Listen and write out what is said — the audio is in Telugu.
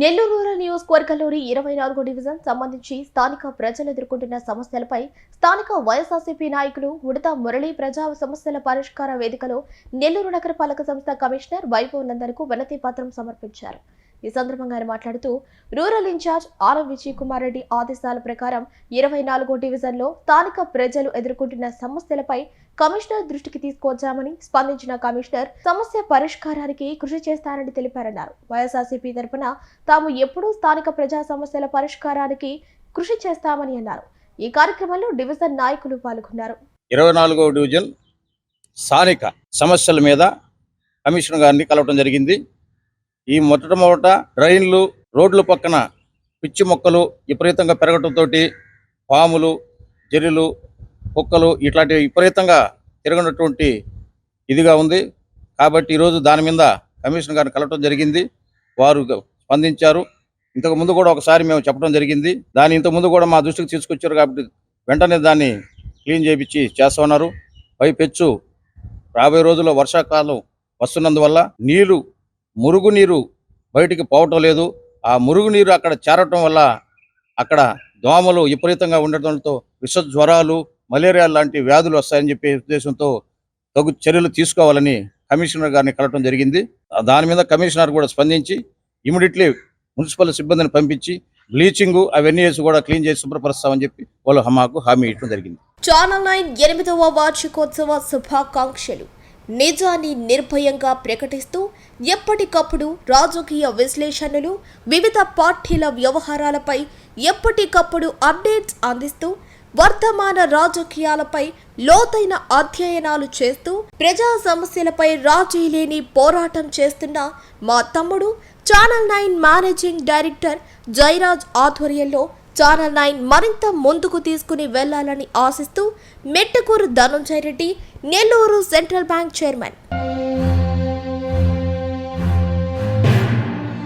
నెల్లూరు రూరల్ నియోజకవర్గంలోని ఇరవై నాలుగో డివిజన్ సంబంధించి స్థానిక ప్రజలు ఎదుర్కొంటున్న సమస్యలపై స్థానిక వైఎస్ఆర్సీపీ నాయకులు ఉడత మురళీ ప్రజా సమస్యల పరిష్కార వేదికలో నెల్లూరు నగరపాలక సంస్థ కమిషనర్ వైభవ్ నందన్కు వినతి పత్రం సమర్పించారు. ఈ సందర్భంగా ఆయన మాట్లాడుతూ రూరల్ ఇన్ఛార్జ్ ఆరం విజయ్ కుమార్ రెడ్డి ఆదేశాల ప్రకారం ఇరవై నాలుగో డివిజన్లో స్థానిక ప్రజలు ఎదుర్కొంటున్న సమస్యలపై కమిషనర్ దృష్టికి తీసుకొచ్చామని స్పందించిన కమిషనర్ సమస్య పరిష్కారానికి కృషి చేస్తానని తెలిపారన్నారు. వైఎస్ఆర్సీపీ తరపున తాము ఎప్పుడూ స్థానిక ప్రజా సమస్యల పరిష్కారానికి కృషి చేస్తామని అన్నారు. ఈ కార్యక్రమంలో డివిజన్ నాయకులు పాల్గొన్నారు. ఇరవై నాలుగవ డివిజన్ స్థానిక సమస్యల మీద కమిషనర్ గారిని కలవడం జరిగింది. ఈ మొట్టమొదట డ్రైన్లు రోడ్ల పక్కన పిచ్చి మొక్కలు విపరీతంగా పెరగటంతో పాములు జెర్రిలు కుక్కలు ఇట్లాంటి విపరీతంగా తిరగనటువంటి ఇదిగా ఉంది. కాబట్టి ఈరోజు దాని మీద కమిషన్ గారిని కలవటం జరిగింది. వారు స్పందించారు. ఇంతకు ముందు కూడా ఒకసారి మేము చెప్పడం జరిగింది. దాని ఇంతకు ముందు కూడా మా దృష్టికి తీసుకొచ్చారు కాబట్టి వెంటనే దాన్ని క్లీన్ చేయించి చేస్తా ఉన్నారు. పైపెచ్చు రాబోయే రోజుల్లో వర్షాకాలం వస్తున్నందువల్ల నీళ్ళు మురుగునీరు బయటికి పోవటం లేదు. ఆ మురుగునీరు అక్కడ చేరటం వల్ల అక్కడ దోమలు విపరీతంగా ఉండటంతో విష జ్వరాలు మలేరియా లాంటి వ్యాధులు వస్తాయని చెప్పే ఉద్దేశంతో తగు చర్యలు తీసుకోవాలని కమిషనర్ గారిని కలవటం జరిగింది. దాని మీద కమిషనర్ కూడా స్పందించి ఇమీడియట్లీ మున్సిపల్ సిబ్బందిని పంపించి బ్లీచింగ్ అవన్నీ వేసి కూడా క్లీన్ చేసి శుభ్రపరుస్తామని చెప్పి వాళ్ళు మాకు హామీ ఇవ్వడం జరిగింది. ఛానల్ నైన్ ఎనిమిదవ వార్షికోత్సవ శుభాకాంక్షలు. నిజాన్ని నిర్భయంగా ప్రకటిస్తూ ఎప్పటికప్పుడు రాజకీయ విశ్లేషణలు వివిధ పార్టీల వ్యవహారాలపై ఎప్పటికప్పుడు అప్డేట్స్ అందిస్తూ వర్తమాన రాజకీయాలపై లోతైన అధ్యయనాలు చేస్తూ ప్రజా సమస్యలపై రాజీ లేని పోరాటం చేస్తున్న మా తమ్ముడు channel nine managing director Jairaj ఆధ్వర్యంలో ఛానల్ నైన్ మరింత ముందుకు తీసుకుని వెళ్ళాలని ఆశిస్తూ Mettukuru Dhanunjaya Reddy Nellore central bank chairman